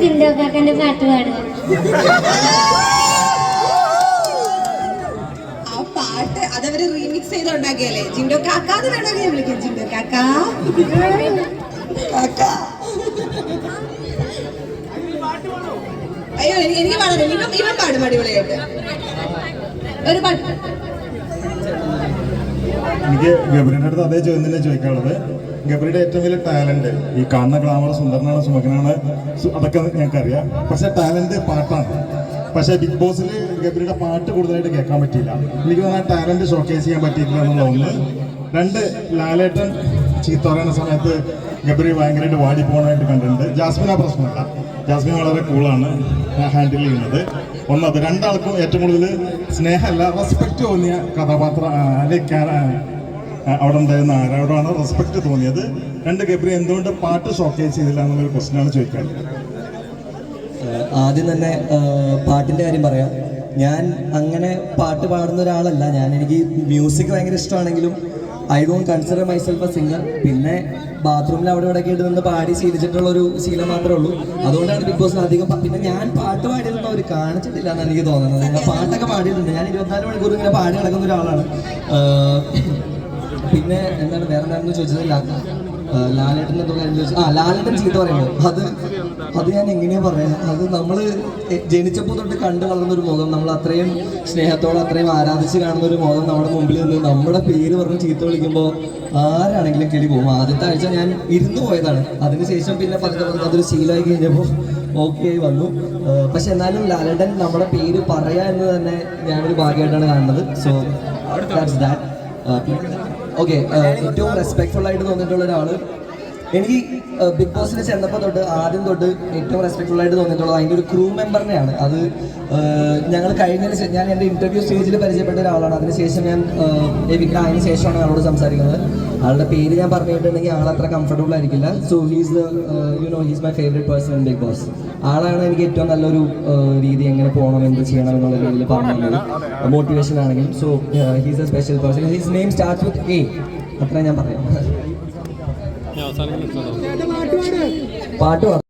ജിൻഡോ കാക്കന്റെ പാട്ട് പാടുക. ആ പാട്ട് അതവര് റീമിക്സ് ചെയ്ത് ഉണ്ടാക്കിയല്ലേ ജിൻഡോ കാക്കാന്ന് വേണമെങ്കിൽ ഞാൻ വിളിക്കാം. ജിൻഡോ കാക്ക. കാക്ക അയ്യോ എനിക്ക് എനിക്ക് പാടാൻ ഇവൻ ഇവൻ പാടും അടിപൊളിയായിട്ട്. ഒരു പാട്ട്. എനിക്ക് ഗവർണറുടെ അടുത്ത് അതേ ചോദ്യം തന്നെ ചോദിക്കാനുള്ളത്. ഗബ്രിയുടെ ഏറ്റവും വലിയ ടാലന്റ് ഈ കാണുന്ന ഗ്ലാമർ സുന്ദരനാണ് സുമകനാണ് അതൊക്കെ ഞങ്ങൾക്കറിയാം. പക്ഷെ ടാലന്റ് പാട്ടാണ്. പക്ഷെ ബിഗ് ബോസിൽ ഗബ്രിയുടെ പാട്ട് കൂടുതലായിട്ട് കേൾക്കാൻ പറ്റിയില്ല. എനിക്ക് തോന്നുന്ന ടാലന്റ് ഷോക്കേസ് ചെയ്യാൻ പറ്റിയിട്ടില്ല എന്നുള്ള ഒന്ന്. രണ്ട് ലാലേട്ടൻ ചീത്ത പറയുന്ന സമയത്ത് ഗബ്രി ഭയങ്കരമായിട്ട് വാടി പോകണമായിട്ട് കണ്ടിട്ടുണ്ട്. ജാസ്മിൻ പ്രശ്നമല്ല. ജാസ്മിൻ വളരെ കൂളാണ് ഹാൻഡിൽ ചെയ്യുന്നത്. ഒന്നത് രണ്ടാൾക്കും ഏറ്റവും കൂടുതൽ സ്നേഹമല്ല റെസ്പെക്റ്റ് തോന്നിയ കഥാപാത്ര അല്ലെങ്കിൽ അവിടെ ഉണ്ടായിരുന്ന ആരോടാണ് റെസ്പെക്ട് തോന്നിയത്? രണ്ട് ഗബ്രി എന്തുകൊണ്ട് പാട്ട് ഷോക്കേസ് ചെയ്തില്ല എന്നുള്ളൊരു ക്വസ്റ്റ്യനാണ് ചോദിക്കാറ്. ഏഹ് ആദ്യം തന്നെ പാട്ടിന്റെ കാര്യം പറയാം. ഞാൻ അങ്ങനെ പാട്ട് പാടുന്ന ഒരാളല്ല. ഞാൻ എനിക്ക് മ്യൂസിക് ഭയങ്കര ഇഷ്ടമാണെങ്കിലും I don't consider myself a singer പിന്നെ ബാത്റൂമിൽ അവിടെ ഇവിടെ കേട്ട് നിന്ന് പാടി ശീലിച്ചിട്ടുള്ള ഒരു ശീലം മാത്രമേ ഉള്ളൂ. അതുകൊണ്ടാണ് ബിഗ് ബോസിന് അധികം പിന്നെ ഞാൻ പാട്ട് പാടിയിട്ടുണ്ട് അവർ കാണിച്ചിട്ടില്ല എന്നാണ് എനിക്ക് തോന്നുന്നത്. ഞാൻ പാട്ടൊക്കെ പാടിയിട്ടുണ്ട്. ഞാൻ ഇരുപത്തിനാല് മണിക്കൂർ ഇങ്ങനെ പാടി നടക്കുന്ന ഒരാളാണ്. പിന്നെ എന്താണ് വേറെ എന്താണെന്ന് ചോദിച്ചത്? ലാ- ആ, ലാലേട്ടൻ എന്തോ കാര്യം ചോദിച്ചു. ആ ലാലേട്ടൻ ചീത്ത പറയുന്നത് അത് അത് ഞാൻ എങ്ങനെയാ പറയാ? അത് നമ്മൾ ജനിച്ചപ്പോൾ തൊട്ട് കണ്ടു വളർന്ന ഒരു മുഖം നമ്മൾ അത്രയും സ്നേഹത്തോടെ അത്രയും ആരാധിച്ച് കാണുന്ന ഒരു മുഖം നമ്മുടെ മുമ്പിൽ നിന്ന് നമ്മുടെ പേര് പറഞ്ഞ് ചീത്ത വിളിക്കുമ്പോൾ ആരാണെങ്കിലും കിളി പോകും. ആദ്യത്തെ ആഴ്ച ഞാൻ ഇരുന്നു പോയതാണ്. അതിനുശേഷം പിന്നെ പതുക്കെ പതുക്കെ അതൊരു ശീലമായി കഴിഞ്ഞപ്പോൾ ഓക്കെ ആയി വന്നു. പക്ഷെ എന്നാലും ലാലേട്ടൻ നമ്മുടെ പേര് പറയാ എന്ന് തന്നെ ഞാനൊരു ഭാഗ്യമായിട്ടാണ് കാണുന്നത്. സോ ദാറ്റ്സ് ദാറ്റ് ഓക്കെ ഏറ്റവും റെസ്പെക്ട്ഫുൾ ആയിട്ട് തോന്നിയിട്ടുള്ള ഒരാൾ. എനിക്ക് ബിഗ് ബോസിൽ ചെന്നപ്പോൾ തൊട്ട് ആദ്യം തൊട്ട് ഏറ്റവും റെസ്പെക്ട്ഫുൾ ആയിട്ട് തോന്നിയിട്ടുള്ളത് അതിന്റെ ഒരു ക്രൂ മെമ്പറിനെയാണ് അത് ഞങ്ങൾ കഴിഞ്ഞതിന് ഞാൻ എന്റെ ഇന്റർവ്യൂ സ്റ്റേജിൽ പരിചയപ്പെട്ട ഒരാളാണ്. അതിനുശേഷം ഞാൻ എവിക്ക അതിന് ശേഷമാണ് ഞങ്ങളോട് സംസാരിക്കുന്നത്. ആളുടെ പേര് ഞാൻ പറഞ്ഞിട്ടുണ്ടെങ്കിൽ ആൾ അത്ര കംഫർട്ടബിൾ ആയിരിക്കില്ല. So he's the you know he's my favourite person in Bigg Boss ആളാണ് എനിക്ക് ഏറ്റവും നല്ലൊരു uh, രീതി എങ്ങനെ പോകണം എന്ത് ചെയ്യണം എന്നുള്ള രീതിയിൽ പറഞ്ഞു മോട്ടിവേഷൻ ആണെങ്കിലും. So he's a special person his name start with A അത്ര ഞാൻ പറയാം. പാട്ട് പാടാം.